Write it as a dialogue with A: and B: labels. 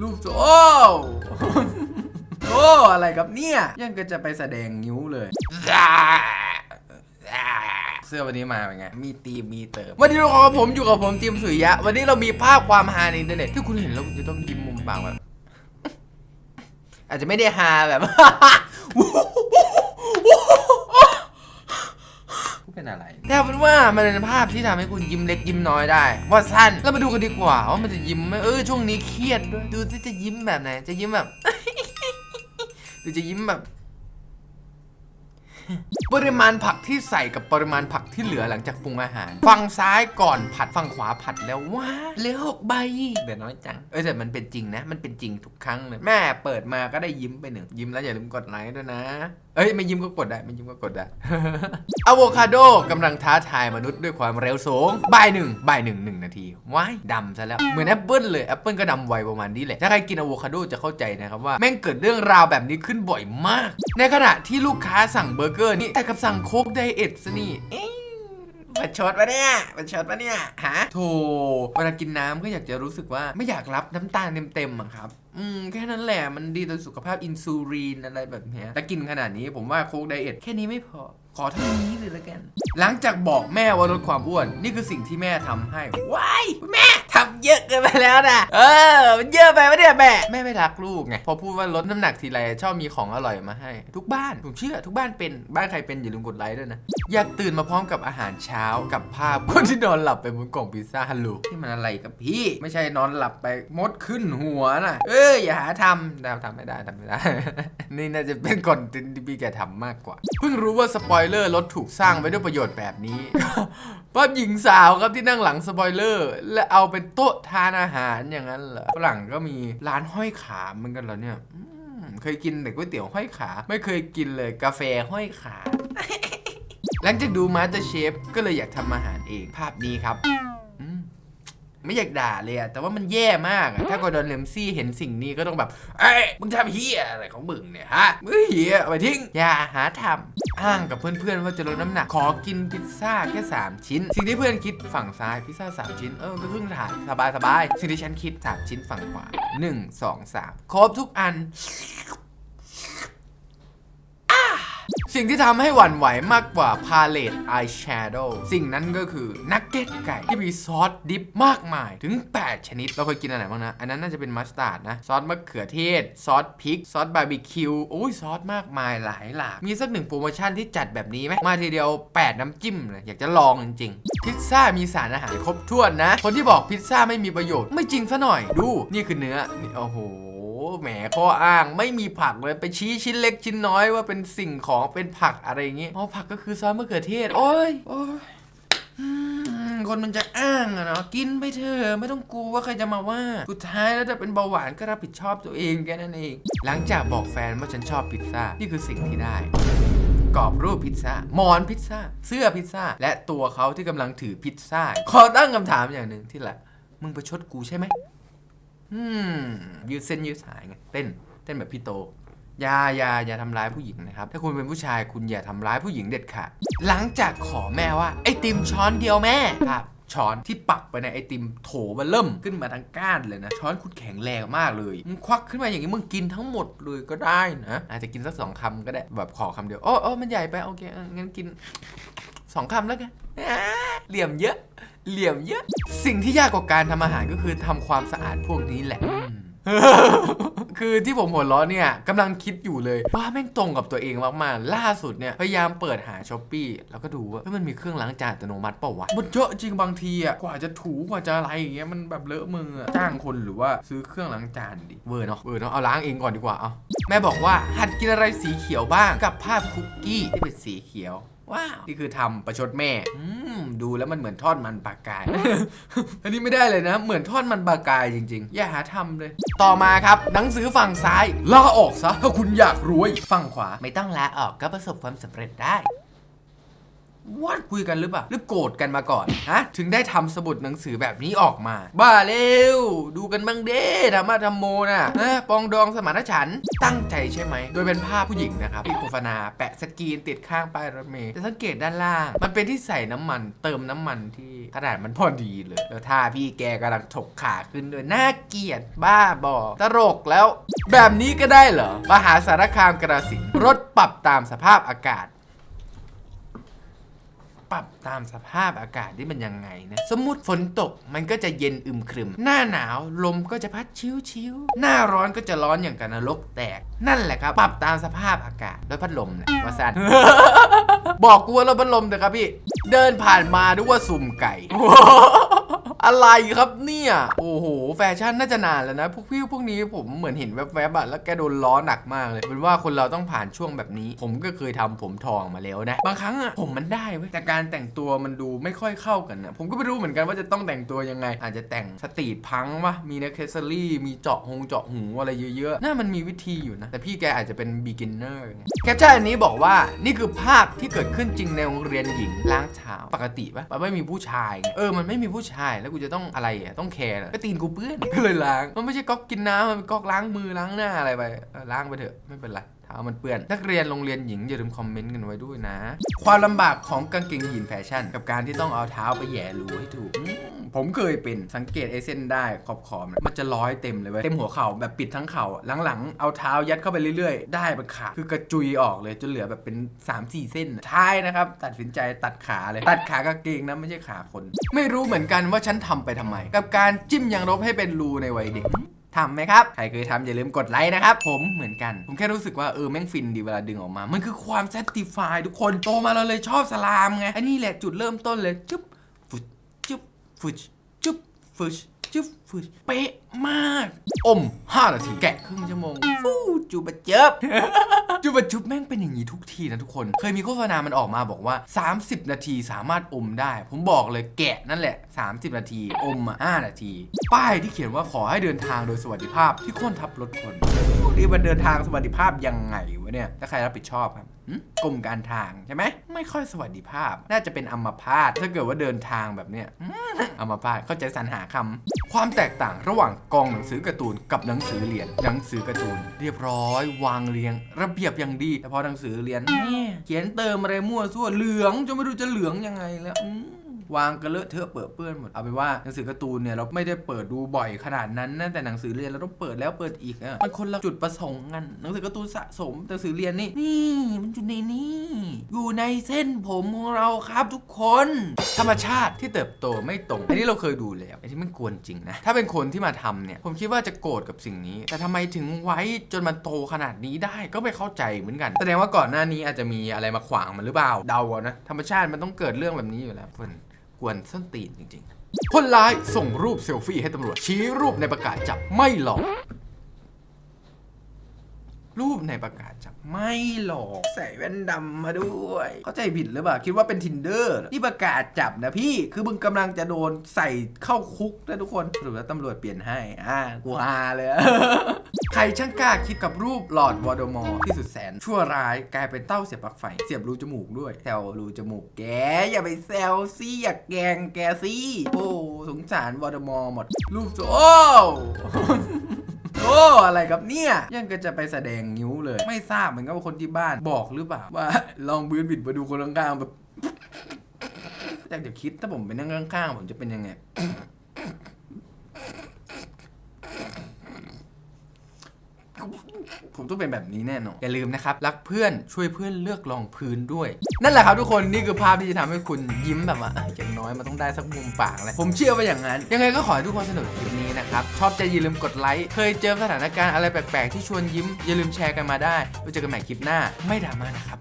A: รูปโอ้โอ้อะไรครับเนี่ย ยังก็จะไปแสดงนิ้วเลย เสื้อวันนี้มาเป็นไง มีตีมมีเติม วันนี้เรากับผมอยู่กับผมทีมสุริยะ วันนี้เรามีภาพความฮาในอินเทอร์เน็ตที่คุณเห็นแล้วคุณจะต้องยิ้มมุมปากแบบ อาจจะไม่ได้ฮาแบบ เป็นอะไรแต่เป็นว่ามันเป็นภาพที่ทำให้คุณยิ้มเล็กยิ้มน้อยได้ ว่าสั้นแล้วมาดูกันดีกว่าว่ามันจะยิ้มไหมเออช่วงนี้เครียดด้วยดูที่จะยิ้มแบบไหน จะยิ้มแบบหรือจะยิ้มแบบปริมาณผักที่ใส่กับปริมาณผักที่เหลือหลังจากปรุงอาหาร ฝั่งซ้ายก่อนผัดฝั่งขวาผัดแล้วว้าเหลือหกใบเดี๋ยวน้อยจัง เออแต่มันเป็นจริงนะ มันเป็นจริงทุกครั้งเลย แม่เปิดมาก็ได้ยิ้มไปหนึ่งยิ้มแล้วอย่าลืมกดไลค์ด้วยนะเอ้ยไม่ยิ้มก็กดได้ไม่ยิ้มก็กดได้อะโวคาโดกำลังท้าทายมนุษย์ด้วยความเร็วสูงบ่ายหนึ่งบ่ายหนึ่งหนึ่งนาทีว้ายดำซะแล้ว เหมือนแอปเปิลเลยแอปเปิลก็ดำไวประมาณนี้แหละ ถ้าใครกินอะโวคาโดจะเข้าใจนะครับว่า แม่งเกิดเรื่องราวแบบนี้ขึ้นบ่อยมาก ในขณะที่ลูกค้าสั่งเบอร์เกอร์นี่แต่กับสั่งโค้กไดเอทซะนี่เอ๊ะประชดปะเนี่ยประชดปะเนี่ย ฮะโธ่เวลากินน้ำก็อยากจะรู้สึกว่าไม่อยากรับน้ำตาลเต็มๆอะครับ อืมแค่นั้นแหละมันดีต่อสุขภาพอินซูลินอะไรแบบเนี้ยแต่กินขนาดนี้ผมว่าโค้กไดเอทแค่นี้ไม่พอ ขอเท่านี้เลยละกัน หลังจากบอกแม่ว่าลดความอ้วน นี่คือสิ่งที่แม่ทำให้ว้ายแม่ทำเยอะเกินไปแล้วนะเออมันเยอะเแม่แม่ไม่รักลูกไงพอพูดว่าลดน้ำหนักทีไรชอบมีของอร่อยมาให้ ทุกบ้านผมเชื่อทุกบ้านเป็นบ้านใครเป็นอย่าลืมกดไลค์ด้วยนะอยากตื่นมาพร้อมกับอาหารเช้ากับภาพคนที่นอนหลับไปบนกล่องพิซซ่าฮัลโหลที่มันอะไรกับพี่ ไม่ใช่นอนหลับไปมดขึ้นหัวนะเอ้ยอย่าหาทำทำทำไม่ได้ทำไม่ได้ นี่น่าจะเป็นคอนเทนต์ที่พี่แกทำมากกว่า เพิ่งรู้ว่าสปอยเลอร์รถถูกสร้างไว้ด้วยประโยชน์แบบนี้ภาพหญิงสาวครับที่นั่งหลังสปอยเลอร์ และเอาเป็นโต๊ะทานอาหารอย่างนั้นเหรอฝรั่งก็มีร้านห้อยขาเหมือนกันเหรอเนี่ยอืมเคยกินแต่ก๋วยเตี๋ยวห้อยขา ไม่เคยกินเลยกาแฟห้อยขา หลังจากดูมาสเตอร์เชฟก็เลยอยากทำอาหารเองภาพนี้ครับอืมไม่อยากด่าเลยอะแต่ว่ามันแย่มากอะถ้ากอร์ดอนเลมซี่เห็นสิ่งนี้ก็ต้องแบบ เอ้ยมึงทำเฮียอะไรของมึงเนี่ยฮะมึงเฮียเอาไปทิ้งอย่าหาทำ อ้างกับเพื่อนๆว่าจะลดน้ำหนัก ขอกินพิซซ่าแค่ 3 ชิ้น สิ่งที่เพื่อนคิดฝั่งซ้ายพิซซ่า3 ชิ้น เออก็ครึ่งถาดสบายสบายๆสิ่งที่ฉันคิด 3 ชิ้นฝั่งขวา 1 2 3 ครบทุกอัน สิ่งที่ทำให้หวั่นไหวมากกว่าพาเลตอายแชโดว์สิ่งนั้นก็คือนักเก็ตไก่ที่มีซอสดิฟมากมายถึง 8 ชนิด เราเคยกินอันไหนบ้างนะ อันนั้นน่าจะเป็นมัสตาร์ดนะ ซอสมะเขือเทศ ซอสพริก ซอสบาร์บีคิวโอ้ยซอสมากมายหลายหลาก มีสักหนึ่งโปรโมชั่นที่จัดแบบนี้ไหมมาทีเดียว 8 น้ำจิ้มเลยอยากจะลองจริงๆพิซซ่ามีสารอาหารครบถ้วนนะ คนที่บอกพิซซ่าไม่มีประโยชน์ไม่จริงซะหน่อยดูนี่คือเนื้อนี่โอ้โห แหมข้ออ้างไม่มีผักเลยไปชี้ชิ้นเล็กชิ้นน้อยว่าเป็นสิ่งของเป็นผักอะไรอย่างงี้อ๋อผักก็คือซอสมะเขือเทศ โอ้ยโอ้ยอืมคนมันจะอ้างอะเนาะกินไปเถอะไม่ต้องกลัวว่าใครจะมาว่าสุดท้ายแล้วจะเป็นเบาหวานก็รับผิดชอบตัวเองแค่นั้นเอง หลังจากบอกแฟนว่าฉันชอบพิซซ่านี่คือสิ่งที่ได้กรอบรูปพิซซ่าหมอนพิซซ่า เสื้อพิซซ่า และตัวเขาที่กำลังถือพิซซ่า ขอตั้งคำถามอย่างหนึ่งที่แหละ มึงประชดกูใช่ไหมอืม ยืดเส้นยืดสายไงเต้นเต้นแบบพี่โตอย่าอย่าอย่าทำร้ายผู้หญิงนะครับ ถ้าคุณเป็นผู้ชายคุณอย่าทำร้ายผู้หญิงเด็ดขาดหลังจากขอแม่ว่า ไอติมช้อนเดียวแม่ครับช้อนที่ปักไปในไอติมโถมันเริ่มขึ้นมาทั้งก้านเลยนะ ช้อนคุณแข็งแรงมากเลยมึงควักขึ้นมาอย่างนี้มึงกินทั้งหมดเลยก็ได้นะอาจจะกินสักสองคำก็ได้แบบขอคำเดียวโอ้โอ้มันใหญ่ไปโอเคงั้นกินสองคำแล้วกันเหลี่ยมเยอะ เหลี่ยมเยอะ สิ่งที่ยากกว่าการทำอาหารก็คือทำความสะอาดพวกนี้แหละ คือที่ผมหัวเราะเนี่ยกำลังคิดอยู่เลย ว่าแม่งตรงกับตัวเองมากๆล่าสุดเนี่ยพยายามเปิดหาช้อปปีแล้วก็ดูว่าเฮ้ยมันมีเครื่องล้างจานอัตโนมัติเปล่าวะมันเยอะจริงบางทีอะกว่าจะถูกว่าจะอะไรอย่างเงี้ยมันแบบเลอะมืออะจ้างคนหรือว่าซื้อเครื่องล้างจานดิเวอร์เนาะเวอร์เนาะเอาล้างเองก่อนดีกว่าเอาแม่บอกว่าหัดกินอะไรสีเขียวบ้างกับภาพคุกกี้ที่เป็นสีเขียว ว้าวนี่คือทำประชดแม่อืมดูแล้วมันเหมือนทอดมันปลากาย อันนี้ไม่ได้เลยนะ เหมือนทอดมันปลากายจริง ๆ อย่าหาทำเลย ต่อมาครับ หนังสือฝั่งซ้ายลาออกซะถ้าคุณอยากรวย ฝั่งขวาไม่ต้องลาออกก็ประสบความสำเร็จได้ วัดคุยกันหรือเปล่าหรือโกรธกันมาก่อนฮะถึงได้ทำสมุดหนังสือแบบนี้ออกมา บ้าเร็ว ดูกันบ้างเด้ธรรมะธรรมโมนะฮะปองดองสมานฉันตั้งใจใช่ไหม โดยเป็นภาพผู้หญิงนะครับที่โฆษณาแปะสกรีนติดข้างป้ายรถเมล์จะสังเกตด้านล่าง มันเป็นที่ใส่น้ำมัน เติมน้ำมันที่ขนาดมันพอดีเลย แล้วท่าพี่แกกำลังถกขาขึ้นด้วยน่าเกลียดบ้าบอตลกแล้ว แบบนี้ก็ได้เหรอมหาสารคามกระสินรถปรับตามสภาพอากาศ ปรับตามสภาพอากาศที่มันยังไงนะ สมมติฝนตกมันก็จะเย็นอึมครึม หน้าหนาวลมก็จะพัดชิวๆหน้าร้อนก็จะร้อนอย่างกับนรกแตก นั่นแหละครับ ปรับตามสภาพอากาศด้วยพัดลมนะว่าสันบอกกูว่าเราพัดลมเถอะครับพี่ เดินผ่านมาดูว่าสุ่มไก่อะไรครับเนี่ย โอ้โห แฟชั่นน่าจะนานแล้วนะ พวกพี่พวกนี้ผมเหมือนเห็นแวบๆอะแล้วแกโดนล้อหนักมากเลยเป็นว่าคนเราต้องผ่านช่วงแบบนี้ ผมก็เคยทำผมทองมาแล้วนะ บางครั้งอะผมมันได้เว้ยแต่การแต่งตัวมันดูไม่ค่อยเข้ากันนะผมก็ไม่รู้เหมือนกันว่าจะต้องแต่งตัวยังไง อาจจะแต่งสตรีทพังวะมีเนคเคสซอรี่มีเจาะหงเจาะหูอะไรเยอะๆน่ามันมีวิธีอยู่นะ แต่พี่แกอาจจะเป็น beginner ไงแคปชั่นอันนี้บอกว่านี่คือภาพที่เกิดขึ้นจริงในโรงเรียนหญิงล้างเท้าปกติปะมันไม่มีผู้ชายไงเออมันไม่มีผู้ชายแล้วกูจะต้องอะไรอะต้องแคร์ก็ตีนกูเปื้อนก็เลยล้าง มันไม่ใช่ก๊อกกินน้ำมันเป็นก๊อกล้างมือล้างหน้าอะไรไปล้างไปเถอะไม่เป็นไร ท้ามันเปื้อน นักเรียนโรงเรียนหญิงอย่าลืมคอมเมนต์กันไว้ด้วยนะ ความลำบากของกางเกงยีนแฟชั่น กับการที่ต้องเอาเท้าไปแย่รูให้ถูกผมเคยเป็นสังเกตไอเส้นได้ขอบขอบๆมันจะร้อยเต็มเลยเว้ยเต็มหัวเข่าแบบปิดทั้งเข่าหลังๆ เอาเท้ายัดเข้าไปเรื่อยๆ ได้มันขาดคือกระจุยออกเลยจนเหลือแบบเป็น 3-4 เส้นท้ายนะครับ ตัดสินใจตัดขาเลย ตัดขากางเกงนะไม่ใช่ขาคน ไม่รู้เหมือนกันว่าฉันทำไปทำไม กับการจิ้มยางลบให้เป็นรูในวัยเด็ก ทำไหมครับ ใครเคยทำอย่าลืมกดไลค์นะครับ ผมเหมือนกัน ผมแค่รู้สึกว่าเออแม่งฟินดีเวลาดึงออกมา มันคือความเซติฟายทุกคนโตมาเราเลยชอบสลามไงอันนี้แหละจุดเริ่มต้นเลยจุ๊บฟุชจุ๊บฟุชจุ๊บฟุช จุ๊บฟุดเป๊ะมาก อม 5 นาที แกะครึ่งชั่วโมงฟูจูบะเจ็บจูบะจุบแม่งเป็นอย่างนี้ทุกทีนะทุกคน เคยมีโฆษณามันออกมาบอกว่า 30 นาทีสามารถอมได้ ผมบอกเลยแกะนั่นแหละ 30 นาที อมมา5นาที ป้ายที่เขียนว่าขอให้เดินทางโดยสวัสดิภาพที่โคนทับรถคนนี่มันเดินทางสวัสดิภาพยังไงวะเนี่ยถ้าใครรับผิดชอบครับ กรมการทางใช่ไหมไม่ค่อยสวัสดิภาพ น่าจะเป็นอัมพาตถ้าเกิดว่าเดินทางแบบเนี้ยอืมอัมพาตเข้าใจสรรหาคำความแตกต่างระหว่างกองหนังสือการ์ตูนกับหนังสือเรียน หนังสือการ์ตูน เรียบร้อย วางเรียง ระเบียบอย่างดีแต่พอหนังสือเรียนเนี่ยเขียนเติมอะไรมั่วซั่วเหลืองจนไม่รู้จะเหลืองยังไงแล้ว วางกระเลอะเทอะเปื้อเปื้อนหมดเอาไปนว่าหนังสือการ์ตูนเนี่ยเราไม่ได้เปิดดูบ่อยขนาดนั้นนะแต่หนังสือเรียนเราต้องเปิดแล้วเปิดอีกอะมันคนละจุดประสงค์กันหนังสือการ์ตูนสะสมหนังสือเรียนนี่นี่มันอยู่ในนี่อยู่ในเส้นผมของเราครับทุกคน ธรรมชาติที่เติบโตไม่ตรงอันนี้เราเคยดูแล้วไอ้ที่มันกวนจริงนะถ้าเป็นคนที่มาทำเนี่ยผมคิดว่าจะโกรธกับสิ่งนี้ แต่ทำไมถึงไว้จนมันโตขนาดนี้ได้ก็ไม่เข้าใจเหมือนกัน แสดงว่าก่อนหน้านี้อาจจะมีอะไรมาขวางมันหรือเปล่าเดาเอานะธรรมชาติมันต้องเกิดเรื่องแบบนี้อยู่แล้วเพื่อน กวนส้นตีนจริงๆ คนร้ายส่งรูปเซลฟี่ให้ตำรวจชี้รูปในประกาศจับไม่หลอก รูปในประกาศจับไม่หลอกใส่แว่นดำมาด้วย เข้าใจผิดหรือเปล่า คิดว่าเป็น tinder เหรอนี่ประกาศจับนะพี่ คือมึงกำลังจะโดนใส่เข้าคุกนะทุกคนสรุปแล้วตำรวจเปลี่ยนให้ อ่ากูฮาเลย ใครช่างกล้าคิดกับรูปหลอดวอร์ดมอร์ที่สุดแสน ชั่วร้ายกลายเป็นเต้าเสียบปลั๊กไฟ เสียบรูจมูกด้วยแซวรูจมูกแก อย่าไปแซวสิอย่าแกงแกสิโอ้สงสารวอร์ดมอร์หมดรูปโซโอ้ โอ้อะไรครับเนี่ยยังก็จะไปแสดงนิ้วเลย ไม่ทราบเหมือนกับว่าคนที่บ้านบอกหรือเปล่าว่า ลองบืนบิดมาดูคนข้างๆแบบอยากจะคิดถ้าผมไปนั่งข้างๆผมจะเป็นยังไง ผมต้องเป็นแบบนี้แน่นอนอย่าลืมนะครับ รักเพื่อนช่วยเพื่อนเลือกรองพื้นด้วย นั่นแหละครับทุกคนนี่คือภาพที่จะทำให้คุณยิ้มแบบว่าอยอย่างน้อยมันต้องได้สักมุมปากเลยผมเชื่อว่าอย่างนั้น ยังไงก็ขอให้ทุกคนสนุกกับคลิปนี้นะครับชอบใจอย่าลืมกดไลค์เคยเจอสถานการณ์อะไรแปลกๆที่ชวนยิ้มอย่าลืมแชร์กันมาได้ไว้เจอกันใหม่คลิปหน้า ไม่ดราม่านะครับ